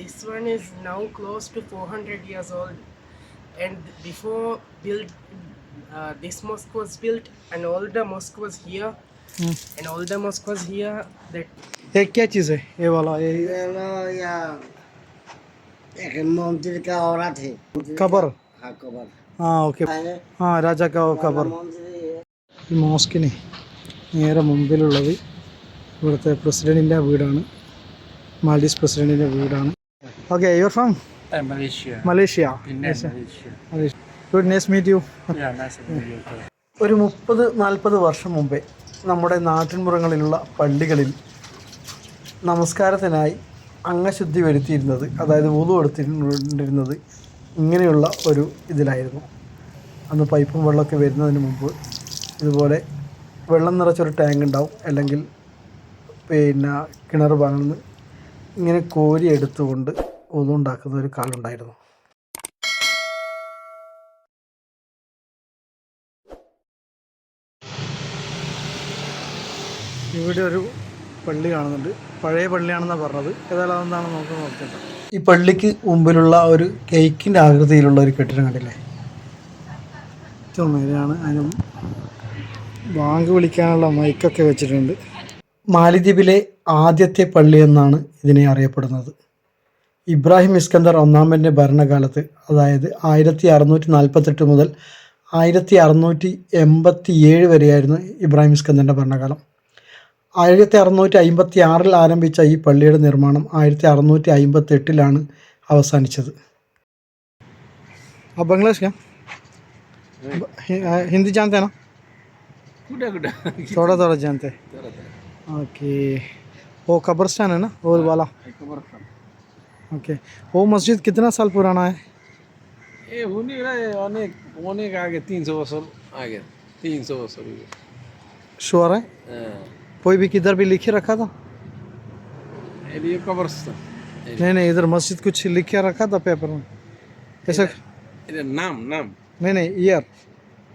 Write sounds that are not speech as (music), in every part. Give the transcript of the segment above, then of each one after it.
this one is now close to 400 years old and before built uh, this mosque was built an older mosque was here an older mosque was here that ये क्या चीज़ है ये वाला ये चलो या एक मंदिर का औरत है कबर हाँ कबर हाँ ओके है हाँ राजा का वो कबर मंदिर है ഈ മോസ്കിന് നേരെ മുമ്പിലുള്ളത് ഇവിടുത്തെ പ്രസിഡൻറ്റിൻ്റെ വീടാണ് മാൽഡീസ് പ്രസിഡൻറ്റിൻ്റെ വീടാണ് okay your from Malaysia. Malaysia Malaysia. Good nice meet you Yeah, nice to meet you. ഒരു മുപ്പത് നാൽപ്പത് വർഷം മുമ്പേ നമ്മുടെ നാട്ടിൻപുറങ്ങളിലുള്ള പള്ളികളിൽ നമസ്കാരത്തിനായി അംഗശുദ്ധി വരുത്തിയിരുന്നത് അതായത് വുളു എടുത്തിരുന്നത് ഇങ്ങനെയുള്ള ഒരു ഇതിലായിരുന്നു അന്ന് പൈപ്പും വെള്ളമൊക്കെ വരുന്നതിന് മുമ്പ് ഇതുപോലെ വെള്ളം നിറച്ചൊരു ടാങ്ക് ഉണ്ടാവും അല്ലെങ്കിൽ പിന്നെ കിണർ ഭാഗത്ത് ഇങ്ങനെ കോരി എടുത്തുകൊണ്ട് വുളു ഉണ്ടാക്കുന്ന ഒരു കാലുണ്ടായിരുന്നു ഇവിടെ ഒരു പള്ളി കാണുന്നുണ്ട്. പഴയ പള്ളിയാണെന്നാണ് പറഞ്ഞത്. ഏതായാലും അതെന്താണ് നമുക്ക് നോക്കേണ്ടത് ഈ പള്ളിക്ക് മുമ്പിലുള്ള ഒരു കേക്കിന്റെ ആകൃതിയിലുള്ള ഒരു കെട്ടിടം കണ്ടില്ലേ? ഏറ്റവും നേരെയാണ് അതിന് ബാങ്ക് വിളിക്കാനുള്ള മൈക്കൊക്കെ വെച്ചിട്ടുണ്ട്. മാലിദ്വീപിലെ ആദ്യത്തെ പള്ളി എന്നാണ് ഇതിനെ അറിയപ്പെടുന്നത്. ഇബ്രാഹിം ഇസ്കന്ദർ ഒന്നാമൻ്റെ ഭരണകാലത്ത് അതായത് ആയിരത്തി അറുന്നൂറ്റി നാൽപ്പത്തെട്ട് മുതൽ ആയിരത്തി അറുന്നൂറ്റി എൺപത്തി ഏഴ് വരെയായിരുന്നു ഇബ്രാഹിം ഇസ്കന്ദറിൻ്റെ ഭരണകാലം ആയിരത്തി അറുന്നൂറ്റി അമ്പത്തി ആറിൽ ആരംഭിച്ച ഈ പള്ളിയുടെ നിർമ്മാണം ആയിരത്തി അറുന്നൂറ്റി അമ്പത്തി എട്ടിലാണ് അവസാനിച്ചത് आप बांग्लादेश क्या हि- आ, हिंदी जानते हैं ना Kuda kuda. थोड़ा थोड़ा जानते हैं ओके वो कब्रस्तान है ना वो वाला ओके वो मस्जिद कितना साल पुराना है? ए हुने रहे अनेक अनेक आगे तीन सौ वर्ष आगे तीन सौ वर्ष श्योर है? कोई भी किधर भी लिखे रखा था? ये कब्रस्तान नहीं नहीं इधर मस्जिद कुछ लिखे रखा था पेपर में? ऐसा ये नाम नाम। नहीं नहीं ईयर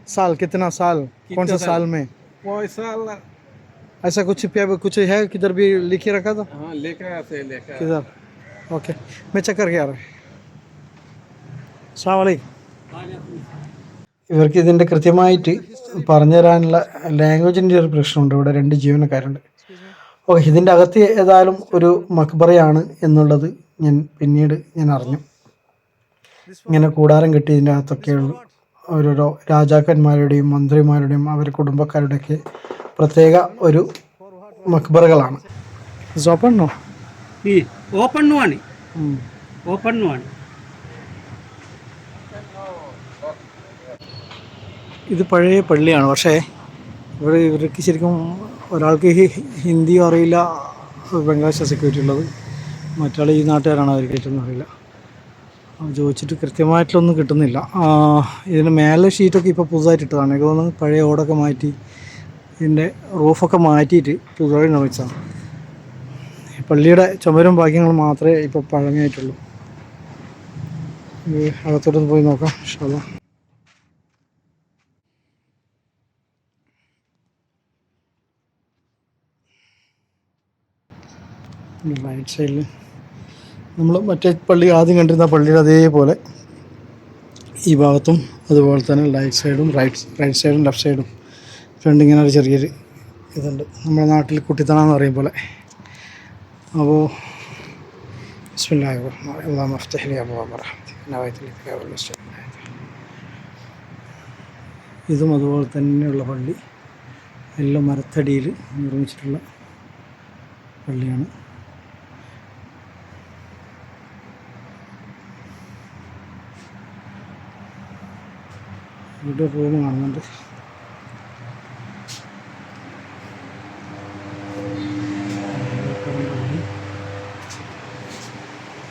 साल कितना साल? कितना कौन सा साल? साल में? पैसा ला- ऐसा कुछ पेपर कुछ है किधर भी लिखे रखा था? हाँ लेकर आते लेकर किधर? ओके मैं चेक करके आ रहा അസ്സാമലൈക്കും ഇവർക്ക് ഇതിൻ്റെ കൃത്യമായിട്ട് പറഞ്ഞു തരാനുള്ള ലാംഗ്വേജിൻ്റെ ഒരു പ്രശ്നമുണ്ട് ഇവിടെ രണ്ട് ജീവനക്കാരുണ്ട് ഓക്കെ ഇതിൻ്റെ അകത്ത് ഏതായാലും ഒരു മക്ബറയാണ് എന്നുള്ളത് ഞാൻ പിന്നീട് ഞാൻ അറിഞ്ഞു ഇങ്ങനെ കൂടാരം കെട്ടി ഇതിൻ്റെ അകത്തൊക്കെയുള്ള ഓരോരോ രാജാക്കന്മാരുടെയും മന്ത്രിമാരുടെയും അവരുടെ കുടുംബക്കാരുടെയൊക്കെ പ്രത്യേക ഒരു മക്ബറകളാണ് സോപ്പണ്ണോ ಈ ಓಪನ್ ಮಾಡಿ ಓಪನ್ ಮಾಡಿ ഇത് പഴയ പള്ളിയാണ് പക്ഷേ ഇവിടെ ഇവർക്ക് ശരിക്കും ഒരാൾക്ക് ഹി- ഹിന്ദിയും അറിയില്ല ബംഗ്ലാദേശ് സെക്യൂരിറ്റി ഉള്ളത് മറ്റാൾ ഈ നാട്ടുകാരാണ് അവർ കിട്ടുന്നത് അറിയില്ല അപ്പോൾ ചോദിച്ചിട്ട് കൃത്യമായിട്ടൊന്നും കിട്ടുന്നില്ല ആ, ഇതിന് മേലെ ഷീറ്റൊക്കെ ഇപ്പോൾ പുതുതായിട്ട് ഇട്ടതാണ് എനിക്ക് തോന്നുന്നു പഴയ ഓടൊക്കെ മാറ്റി ഇതിൻ്റെ റൂഫൊക്കെ മാറ്റിയിട്ട് പുതുതായി നിർമ്മിച്ചതാണ് ഈ പള്ളിയുടെ ചുമരും ഭാഗ്യങ്ങളും മാത്രമേ ഇപ്പോൾ പഴമയായിട്ടുള്ളൂ അകത്തോട്ടൊന്ന് പോയി നോക്കാം ഇഷ്ടമല്ല റൈറ്റ് സൈഡിൽ നമ്മൾ മറ്റേ പള്ളി ആദ്യം കണ്ടിരുന്ന പള്ളിയുടെ അതേപോലെ ഈ ഭാഗത്തും അതുപോലെ തന്നെ ലൈറ്റ് സൈഡും റൈറ്റ് റൈറ്റ് സൈഡും ലെഫ്റ്റ് സൈഡും ഫ്രണ്ട് ഇങ്ങനെ ഒരു ചെറിയൊരു ഇതുണ്ട്. നമ്മുടെ നാട്ടിൽ കുട്ടിത്തണമെന്ന് പറയും പോലെ. അപ്പോൾ ബിസ്മില്ലാഹി റഹ്മാനിർ റഹീം. അല്ലാഹുമ്മ അഫ്തഹ് ലി അബ്വാബ റഹ്മതിക നവൈതു ലി ഫിഹാ വൽ മസ്ജിദ് ഇതും അതുപോലെ തന്നെയുള്ള പള്ളി. എല്ലാം മരത്തടിയിൽ നിർമ്മിച്ചിട്ടുള്ള പള്ളിയാണ്. ഇവിടെ റൂം കാണുന്നുണ്ട്.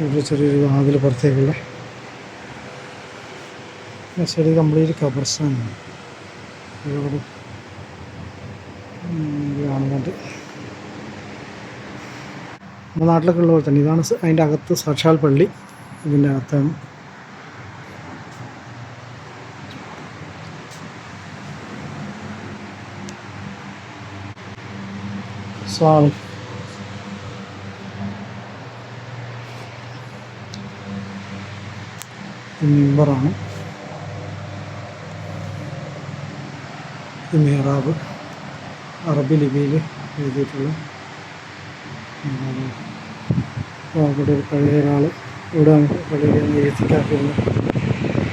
ഇവിടെ ചെറിയൊരു വാതിൽ പുറത്തേക്കുള്ള. ചെറിയ കംപ്ലീറ്റ് കബർസ്ഥാനാണ് ഇവിടെ കാണുന്നുണ്ട്. നമ്മുടെ നാട്ടിലൊക്കെ ഉള്ള പോലെ തന്നെ. ഇതാണ് അതിന്റെ അകത്ത് സാക്ഷാൽ പള്ളി. ഇതിന്റെ അകത്താണ്. സ്വാമി. മിമ്പറാണ് ഇത് മെഹ്റാബ് അറബി ലിപിയിൽ എഴുതിയിട്ടുള്ള അവിടെ ഒരു പഴയ ഒരാൾ ഇവിടെ പള്ളിയിൽ എഴുത്തിക്കാക്കിയിരുന്ന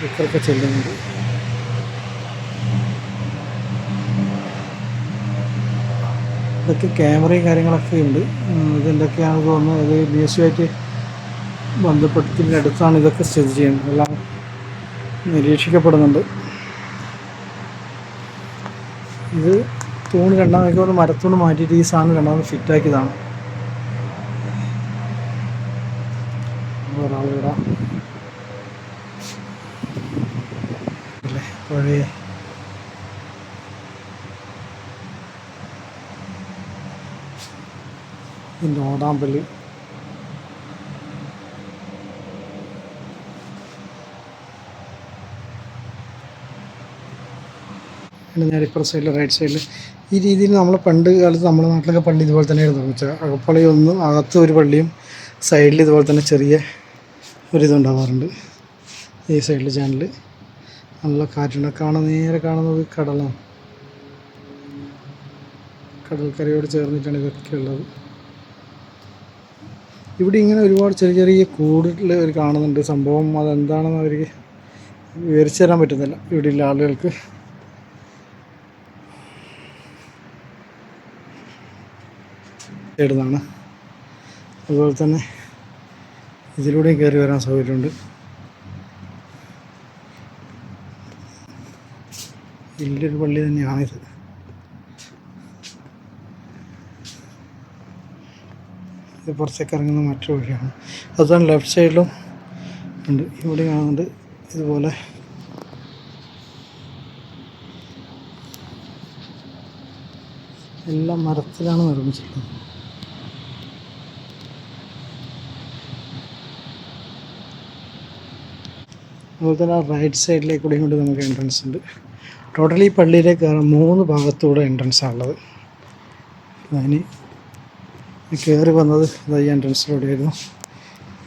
ഇത്രയൊക്കെ ചെല്ലുന്നുണ്ട്. ഇതൊക്കെ ക്യാമറയും കാര്യങ്ങളൊക്കെ ഉണ്ട്. ഇതെന്തൊക്കെയാണെന്ന് തോന്നുന്നത് ഇത് ബി എസ് സി ആയിട്ട് ബന്ധപ്പെടുത്തിന്റെ അടുത്താണ് ഇതൊക്കെ സ്ഥിതി ചെയ്യുന്നത്. എല്ലാം നിരീക്ഷിക്കപ്പെടുന്നുണ്ട്. ഇത് തൂണ് രണ്ടാമത് പോലെ മരത്തൂണ് മാറ്റിയിട്ട് ഈ സാധനം രണ്ടാമത് ഫിറ്റാക്കിയതാണ്. ഇതിന്റെ പിന്നെ നേരെ ഇപ്പുറ സൈഡിൽ റൈറ്റ് സൈഡിൽ ഈ രീതിയിൽ നമ്മൾ പണ്ട് കാലത്ത് നമ്മുടെ നാട്ടിലൊക്കെ പള്ളി ഇതുപോലെ തന്നെയായിരുന്നു. നിർമ്മിച്ചത് അകപ്പള്ളി ഒന്നും അകത്ത് ഒരു പള്ളിയും സൈഡിൽ ഇതുപോലെ തന്നെ ചെറിയ ഒരിതുണ്ടാവാറുണ്ട് ഈ സൈഡിൽ ചാനൽ നല്ല കാറ്റുണ്ട്. കാണാൻ നേരെ കാണുന്നത് കടലാണ്. കടൽക്കരയോട് ചേർന്നിട്ടാണ് ഇതൊക്കെ ഉള്ളത്. ഇവിടെ ഇങ്ങനെ ഒരുപാട് ചെറിയ ചെറിയ കൂടുതൽ അവർ കാണുന്നുണ്ട്. സംഭവം അതെന്താണെന്ന് അവർ വിവരിച്ചു തരാൻ പറ്റുന്നില്ല. ഇവിടെയുള്ള ആളുകൾക്ക്. ഇടുന്നതാണ് അതുപോലെ തന്നെ ഇതിലൂടെയും കയറി വരാൻ സൗകര്യമുണ്ട്. വലിയൊരു പള്ളി തന്നെയാണിത് ഇത്. പുറത്തേക്ക് ഇറങ്ങുന്ന മറ്റൊരു വഴിയാണ്. അതുതന്നെ ലെഫ്റ്റ് സൈഡിലും ഉണ്ട്. ഇവിടെ കാണുന്നുണ്ട് ഇതുപോലെ എല്ലാം മരത്തിലാണ് നിർമ്മിച്ചിട്ടുള്ളത് അതുപോലെ തന്നെ റൈറ്റ് സൈഡിലേക്ക് കൂടെയും കൊണ്ട് നമുക്ക് എൻട്രൻസ് ഉണ്ട്. ടോട്ടലി പള്ളിയിലെ പള്ളിയിലേക്ക് കയറാൻ മൂന്ന് ഭാഗത്തൂടെ എൻട്രൻസ് ആണുള്ളത് അതിന് കയറി വന്നത് ഈ എൻട്രൻസിലൂടെയായിരുന്നു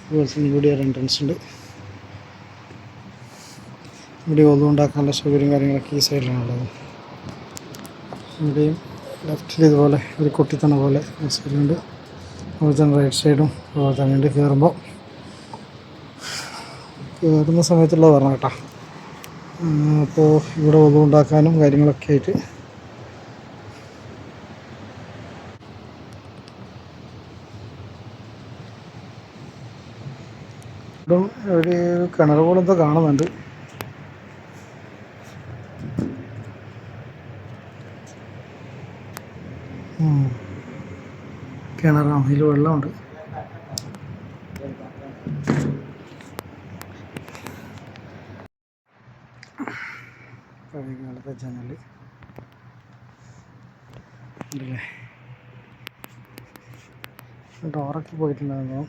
അതുപോലെ തന്നെ ഇവിടെ ഒരു എൻട്രൻസ് ഉണ്ട്. ഇവിടെ ഒന്നും സൗകര്യം കാര്യങ്ങളൊക്കെ ഈ സൈഡിലാണുള്ളത് ഇവിടെയും ലെഫ്റ്റിൽ ഇതുപോലെ ഒരു കുട്ടിത്തണ പോലെ സൈഡിലുണ്ട് അതുപോലെ തന്നെ റൈറ്റ് സൈഡും അതുപോലെ തന്നെ ഉണ്ട് കയറുമ്പോൾ കയറുന്ന സമയത്തുള്ളത് പറഞ്ഞു കേട്ടോ. അപ്പോൾ ഇവിടെ ഒതുണ്ടാക്കാനും കാര്യങ്ങളൊക്കെ ആയിട്ട്. ഒരു കിണർ പോലെ എന്തോ കാണുന്നുണ്ട്. കിണറാണ് അതിൽ വെള്ളമുണ്ട്. പഴയ കാലത്തെ ജനൽ ഡോറൊക്കെ പോയിട്ടുണ്ടായിരുന്നു.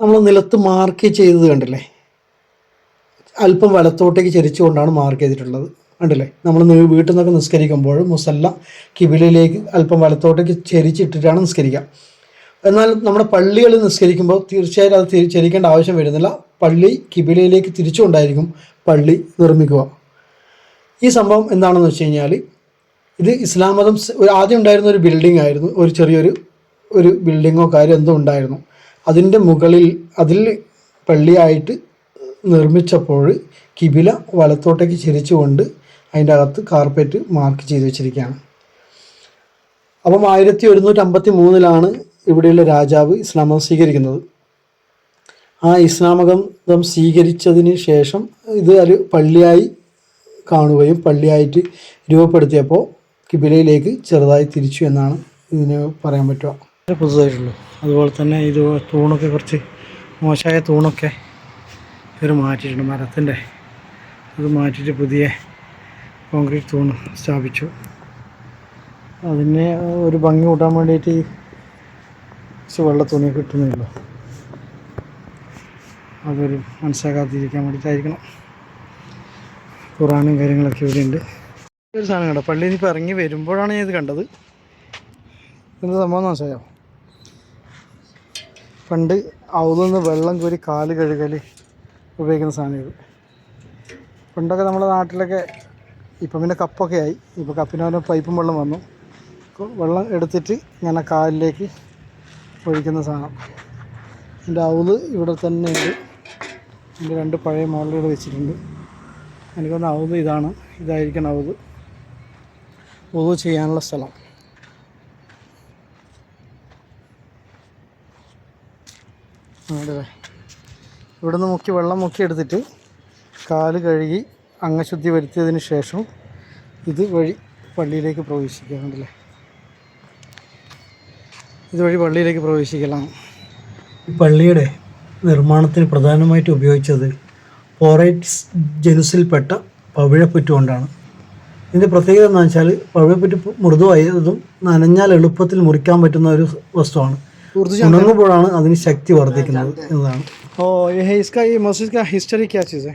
നമ്മൾ നിലത്ത് മാർക്ക് ചെയ്തത് കണ്ടല്ലേ? അല്പം വലത്തോട്ടേക്ക് ചരിച്ചുകൊണ്ടാണ് മാർക്ക് ചെയ്തിട്ടുള്ളത്. കണ്ടില്ലേ നമ്മൾ വീട്ടിൽ നിന്നൊക്കെ നിസ്കരിക്കുമ്പോൾ മുസല്ല കിബിലയിലേക്ക് അല്പം വലത്തോട്ടേക്ക് ചരിച്ചിട്ടിട്ടാണ് നിസ്കരിക്കുക. എന്നാൽ നമ്മുടെ പള്ളികളിൽ നിസ്കരിക്കുമ്പോൾ തീർച്ചയായും അത് ചരിക്കേണ്ട ആവശ്യം വരുന്നില്ല. പള്ളി കിബിലയിലേക്ക് തിരിച്ചുകൊണ്ടായിരിക്കും പള്ളി നിർമ്മിക്കുക. ഈ സംഭവം എന്താണെന്ന് വെച്ച് കഴിഞ്ഞാൽ ഇത് ഇസ്ലാം മതം ആദ്യം ഉണ്ടായിരുന്ന ഒരു ബിൽഡിംഗ് ആയിരുന്നു. ഒരു ചെറിയൊരു ഒരു ബിൽഡിങ്ങോ കാര്യം എന്തോ ഉണ്ടായിരുന്നു. അതിന്റെ മുകളിൽ അതിൽ പള്ളിയായിട്ട് നിർമ്മിച്ചപ്പോൾ കിബില വലത്തോട്ടേക്ക് ചിരിച്ചുകൊണ്ട് അതിന്റെ അകത്ത് കാർപ്പറ്റ് മാർക്ക് ചെയ്ത് വെച്ചിരിക്കുകയാണ്. അപ്പം ആയിരത്തി ഒരുന്നൂറ്റി അമ്പത്തി മൂന്നിലാണ് ഇവിടെയുള്ള രാജാവ് ഇസ്ലാം മതം സ്വീകരിക്കുന്നത്. ആ ഇസ്ലാം സ്വീകരിച്ചതിന് ശേഷം ഇത് ഒരു പള്ളിയായി കാണുകയും പള്ളിയായിട്ട് രൂപപ്പെടുത്തിയപ്പോൾ കിബിലയിലേക്ക് ചെറുതായി തിരിച്ചു എന്നാണ് ഇതിന് പറയാൻ പറ്റുക. പുതുതായിട്ടുള്ളൂ. അതുപോലെ തന്നെ ഇത് തൂണൊക്കെ കുറച്ച് മോശമായ തൂണൊക്കെ ഇവർ മാറ്റിയിട്ടുണ്ട്. മരത്തിന്റെ അത് മാറ്റിയിട്ട് പുതിയ കോൺക്രീറ്റ് തൂണ് സ്ഥാപിച്ചു. അതിനെ ഒരു ഭംഗി കൂട്ടാൻ വേണ്ടിയിട്ട് കുറച്ച് വെള്ള തുണി കിട്ടുന്നില്ല. അതൊരു മനസ്സിലാക്കാതിരിക്കാൻ വേണ്ടിയിട്ടായിരിക്കണം. ഖുറാനും കാര്യങ്ങളൊക്കെ ഇവിടെ ഉണ്ട്. ഒരു സാധനം കണ്ടോ? പള്ളിയിൽ നിന്ന് ഇപ്പോൾ ഇറങ്ങി വരുമ്പോഴാണ് ഞാൻ ഇത് കണ്ടത്. എന്ത് സംഭവം മനസ്സിലായോ? പണ്ട് അവതുനിന്ന് വെള്ളം കോരി കാൽ കഴുകൽ ഉപയോഗിക്കുന്ന സാധനം ഇത്. പണ്ടൊക്കെ നമ്മുടെ നാട്ടിലൊക്കെ ഇപ്പം പിന്നെ കപ്പൊക്കെ ആയി. ഇപ്പോൾ കപ്പിന് പൈപ്പും വെള്ളം വന്നു. വെള്ളം എടുത്തിട്ട് ഇങ്ങനെ കാലിലേക്ക് ഒഴിക്കുന്ന സാധനം. എന്റെ അവൾ ഇവിടെ തന്നെ ഉണ്ട്. എന്റെ രണ്ട് പഴയ മോഡലുകൾ വെച്ചിട്ടുണ്ട്. എനിക്കൊന്ന് അവത് ഇതാണ്. ഇതായിരിക്കണം അവത് ഒതു ചെയ്യാനുള്ള സ്ഥലം. ഇവിടുന്ന് മുക്കി വെള്ളം മുക്കി എടുത്തിട്ട് കാൽ കഴുകി അംഗശുദ്ധി വരുത്തിയതിന് ശേഷം ഇത് വഴി പള്ളിയിലേക്ക് പ്രവേശിക്കാറുണ്ടല്ലേ ഇതുവഴി പള്ളിയിലേക്ക് പ്രവേശിക്കലാണ്. പള്ളിയുടെ നിർമ്മാണത്തിന് പ്രധാനമായിട്ട് ഉപയോഗിച്ചത് പോറൈറ്റ്സ് ജനുസിൽപ്പെട്ട പവിഴപ്പുറ്റുകൊണ്ടാണ്. ഇതിന്റെ പ്രത്യേകത എന്ന് വെച്ചാൽ പവിഴപ്പുറ്റ് മൃദുവായതും നനഞ്ഞാൽ എളുപ്പത്തിൽ മുറിക്കാൻ പറ്റുന്ന ഒരു വസ്തുവാണ്. ഉണങ്ങുമ്പോഴാണ് അതിന് ശക്തി വർദ്ധിക്കുന്നത് എന്നതാണ്. ഓ ഈ മസ്ജിദ് ഹിസ്റ്ററി ക്യാ ചീസ്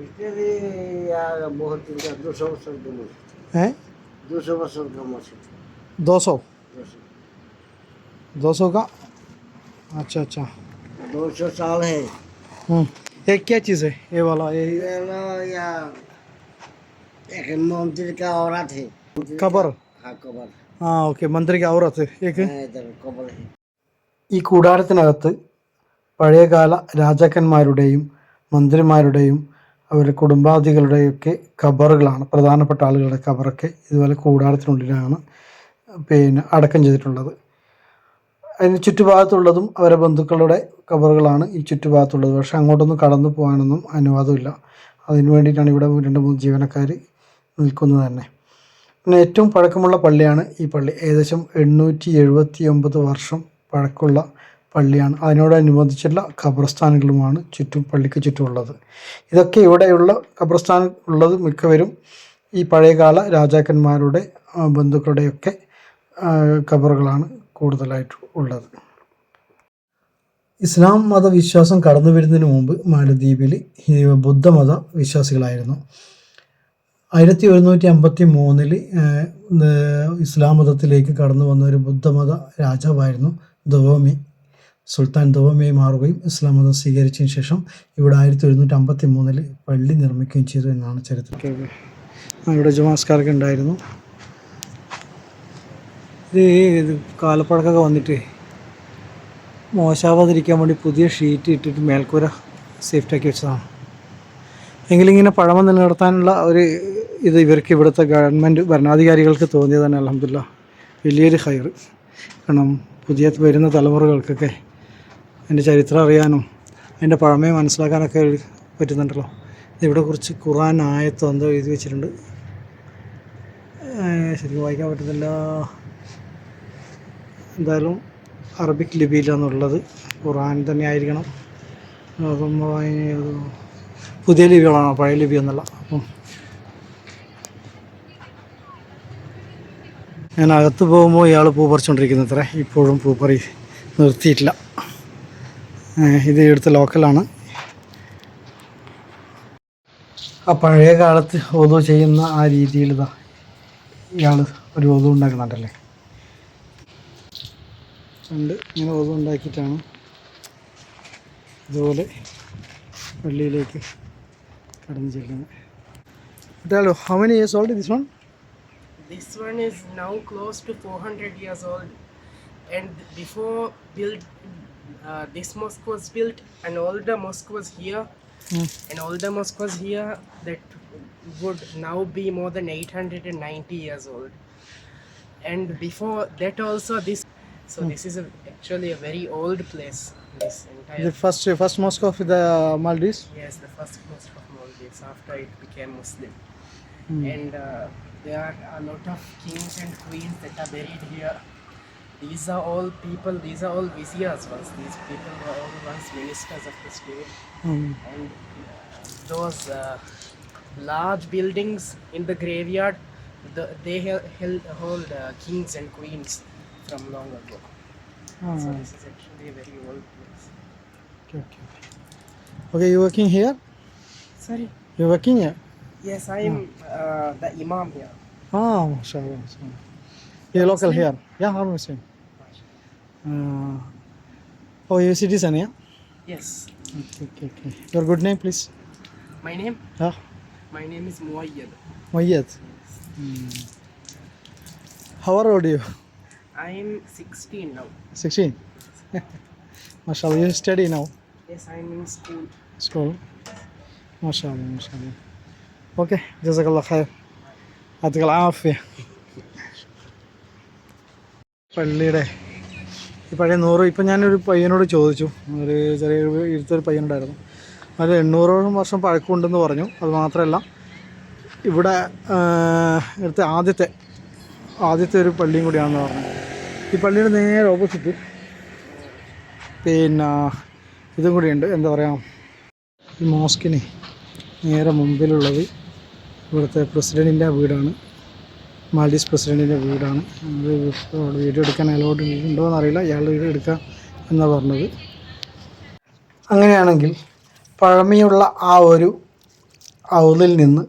है इसके लिए यार बहुत दिन का दो सौ वर्ष का मस्जिद हैं दो सौ वर्ष का मस्जिद दो सौ दो सौ दो सौ का अच्छा अच्छा दो सौ साल है हम्म ये क्या चीज़ है ये वाला ये ये लो यार एक मंदिर का औरत है कबर हाँ कबर हाँ ओके मंदिर की औरत है एक हाँ, इधर कबर है ഈ കൂടാരത്തിനകത്ത് പഴയകാല രാജാക്കന്മാരുടെയും മന്ത്രിമാരുടെയും അവരുടെ കുടുംബാദികളുടെയൊക്കെ ഖബറുകളാണ് പ്രധാനപ്പെട്ട ആളുകളുടെ ഖബറൊക്കെ ഇതുപോലെ കൂടാരത്തിനുള്ളിലാണ് പിന്നെ അടക്കം ചെയ്തിട്ടുള്ളത്. അതിന് ചുറ്റുഭാഗത്തുള്ളതും അവരെ ബന്ധുക്കളുടെ കബറുകളാണ് ഈ ചുറ്റുഭാഗത്തുള്ളത്. പക്ഷേ അങ്ങോട്ടൊന്നും കടന്നു പോകാനൊന്നും അനുവാദമില്ല. അതിനു വേണ്ടിയിട്ടാണ് ഇവിടെ രണ്ട് മൂന്ന് ജീവനക്കാർ നിൽക്കുന്നത് തന്നെ. പിന്നെ ഏറ്റവും പഴക്കമുള്ള പള്ളിയാണ് ഈ പള്ളി. ഏകദേശം എണ്ണൂറ്റി എഴുപത്തി ഒമ്പത് വർഷം പഴക്കമുള്ള പള്ളിയാണ്. അതിനോടനുബന്ധിച്ചുള്ള ഖബർസ്ഥാനുകളുമാണ് ചുറ്റും പള്ളിക്ക് ചുറ്റുമുള്ളത്. ഇതൊക്കെ ഇവിടെയുള്ള ഖബർസ്ഥാൻ ഉള്ളത് മിക്കവരും ഈ പഴയകാല രാജാക്കന്മാരുടെ ബന്ധുക്കളുടെയൊക്കെ ഖബറുകളാണ് കൂടുതലായിട്ട് ഉള്ളത്. ഇസ്ലാം മതവിശ്വാസം കടന്നു വരുന്നതിന് മുമ്പ് മാലദ്വീപിൽ ബുദ്ധമത വിശ്വാസികളായിരുന്നു. ആയിരത്തി ഒരുന്നൂറ്റി അമ്പത്തി മൂന്നിൽ ഇസ്ലാം മതത്തിലേക്ക് കടന്നു വന്ന ഒരു ബുദ്ധമത രാജാവായിരുന്നു ദവോമി സുൽത്താൻ ദവോമിയായി മാറുകയും ഇസ്ലാം മതം സ്വീകരിച്ചതിന് ശേഷം ഇവിടെ ആയിരത്തി ഒരുന്നൂറ്റി അമ്പത്തി മൂന്നിൽ പള്ളി നിർമ്മിക്കുകയും ചെയ്തു എന്നാണ് ചരിത്രം. ഇവിടെ ജുമാസ്കാരൊക്കെ ഉണ്ടായിരുന്നു. ഇത് കാലപ്പഴക്കൊക്കെ വന്നിട്ട് മോശാവാതിരിക്കാൻ വേണ്ടി പുതിയ ഷീറ്റ് ഇട്ടിട്ട് മേൽക്കൂര സേഫ്റ്റാക്കി വെച്ചതാണ്. എങ്കിലിങ്ങനെ പഴമ നിലനിർത്താനുള്ള ഒരു ഇത് ഇവർക്ക് ഇവിടുത്തെ ഗവൺമെന്റ് ഭരണാധികാരികൾക്ക് തോന്നിയത് തന്നെ അലഹമില്ല വലിയൊരു ഹയർ കാരണം പുതിയ വരുന്ന തലമുറകൾക്കൊക്കെ അതിന്റെ ചരിത്രം അറിയാനും അതിന്റെ പഴമയെ മനസ്സിലാക്കാനൊക്കെ പറ്റുന്നുണ്ടല്ലോ. ഇവിടെ കുറിച്ച് ഖുറാൻ ആയത്തോ എന്തോ എഴുതി വെച്ചിട്ടുണ്ട്. ശരിക്കും വായിക്കാൻ പറ്റുന്നില്ല. എന്തായാലും അറബിക് ലിപിയിലാണുള്ളത്. ഖുറാൻ തന്നെ ആയിരിക്കണം. പുതിയ ലിപികളാണോ? പഴയ ലിപി എന്നുള്ള അപ്പം ഞാൻ അകത്ത് പോകുമ്പോൾ ഇയാൾ പൂ പറിച്ചുകൊണ്ടിരിക്കുന്നു അത്ര ഇപ്പോഴും പൂ പറി നിർത്തിയിട്ടില്ല. ഇത് ഇവിടുത്തെ ലോക്കലാണ്. ആ പഴയ കാലത്ത് ഒതു ചെയ്യുന്ന ആ രീതിയിൽ ഇതാ ഇയാൾ ഒരു ഒതു ഉണ്ടാക്കുന്നുണ്ടല്ലേ? പണ്ട് ഇങ്ങനെ ഒതു ഉണ്ടാക്കിയിട്ടാണ് ഇതുപോലെ പള്ളിയിലേക്ക് കടന്നു ചെല്ലുന്നത്. Hello how many years old this one This one is now close to 400 years old, and before build, uh, this mosque was built, and all the mosque was here, an older mosque was here that would now be more than 890 years old. And before that also this, so this is a, actually a very old place. This entire The first first mosque of the Maldives. Yes, the first mosque of Maldives after it became Muslim. And uh, there are a lot of kings and queens that are buried here. These are all people, these are all viziers once. These people were all once ministers of the state. Hmm. And uh, those uh, large buildings in the graveyard, the, they held, held, hold uh, kings and queens from long ago. So this is actually a very old place. Okay, okay. Okay, you working here? Sorry. You working here? Yes, I am uh, the imam here. Ah, mashallah. You're local here? Yeah, I'm Muslim Uh, oh, you're citizen, yeah? Yes. Okay, okay, okay. Your good name, please? My name? Ah, My name is Muayyad. Mayyad. Hmm. How old are you? I am 16 now. 16. (laughs) mashallah, you study now? Yes, I am in school. School മാഷാല്ല മാഷാല്ല okay ജസക്കല്ല ഖൈർ അതുകൾ ആഫിയ പള്ളിയുടെ ഈ പഴയ നൂറ് ഇപ്പം ഞാനൊരു പയ്യനോട് ചോദിച്ചു. ഒരു ചെറിയ ഇരുത്തൊരു പയ്യനുണ്ടായിരുന്നു. അത് എണ്ണൂറോളം വർഷം പഴക്കമുണ്ടെന്ന് പറഞ്ഞു. അത് മാത്രമല്ല ഇവിടെ ഇവിടുത്തെ ആദ്യത്തെ ആദ്യത്തെ ഒരു പള്ളിയും കൂടിയാണെന്ന് പറഞ്ഞു. ഈ പള്ളിയുടെ നേരെ ഓപ്പോസിറ്റ് പിന്നെ ഇതും കൂടിയുണ്ട് എന്താ പറയുക ഈ മോസ്കിന് നേരെ മുമ്പിലുള്ളത് ഇവിടുത്തെ പ്രസിഡന്റിന്റെ വീടാണ്. മാൽഡീസ് പ്രസിഡന്റിന്റെ വീടാണ്. അവിടെ വീഡിയോ എടുക്കാൻ അലോഡ് ഉണ്ടോ എന്നറിയില്ല. ഇയാൾ വീഡിയോ എടുക്കാം എന്നാണ് പറഞ്ഞത്. അങ്ങനെയാണെങ്കിൽ പഴമയുള്ള ആ ഒരു ഔലിൽ നിന്ന്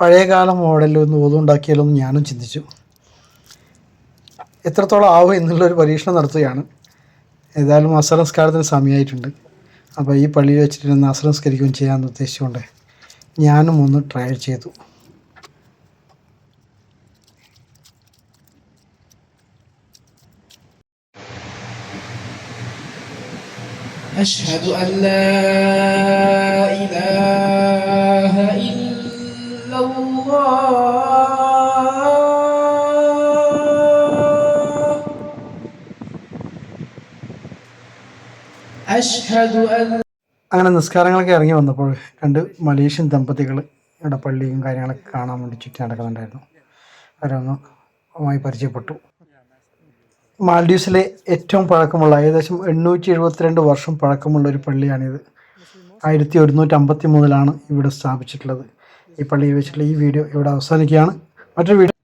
പഴയകാല മോഡലിൽ ഒന്ന് ഊതുണ്ടാക്കിയാലോ എന്ന് ഞാനും ചിന്തിച്ചു. എത്രത്തോളം ആവും എന്നുള്ളൊരു പരീക്ഷണം നടത്തുകയാണ്. ഏതായാലും അസറംസ്കാരത്തിന് സമയമായിട്ടുണ്ട്. അപ്പോൾ ഈ പള്ളിയിൽ വെച്ചിട്ട് ഒന്ന് അസറംസ്കരിക്കുകയും ചെയ്യാമെന്ന് ഉദ്ദേശിച്ചുകൊണ്ട് ഞാനും ഒന്ന് ട്രൈ ചെയ്തു. أشهد أن لا إله إلا الله أشهد أن അങ്ങനെ നിസ്കാരങ്ങളൊക്കെ ഇറങ്ങി വന്നപ്പോൾ രണ്ട് മലേഷ്യൻ ദമ്പതികൾ ഇവിടെ പള്ളിയും കാര്യങ്ങളൊക്കെ കാണാൻ വേണ്ടി ചുറ്റി നടക്കുന്നുണ്ടായിരുന്നു അവരൊന്ന് മായി പരിചയപ്പെട്ടു മാൽഡീവ്സിലെ ഏറ്റവും പഴക്കമുള്ള ഏകദേശം എണ്ണൂറ്റി എഴുപത്തിരണ്ട് വർഷം പഴക്കമുള്ള ഒരു പള്ളിയാണിത്. ആയിരത്തി ഒരുന്നൂറ്റി അമ്പത്തി മൂന്നിലാണ് ഇവിടെ സ്ഥാപിച്ചിട്ടുള്ളത്. ഈ പള്ളിയിൽ വെച്ചിട്ടുള്ള ഈ വീഡിയോ ഇവിടെ അവസാനിക്കുകയാണ്. മറ്റൊരു വീഡിയോ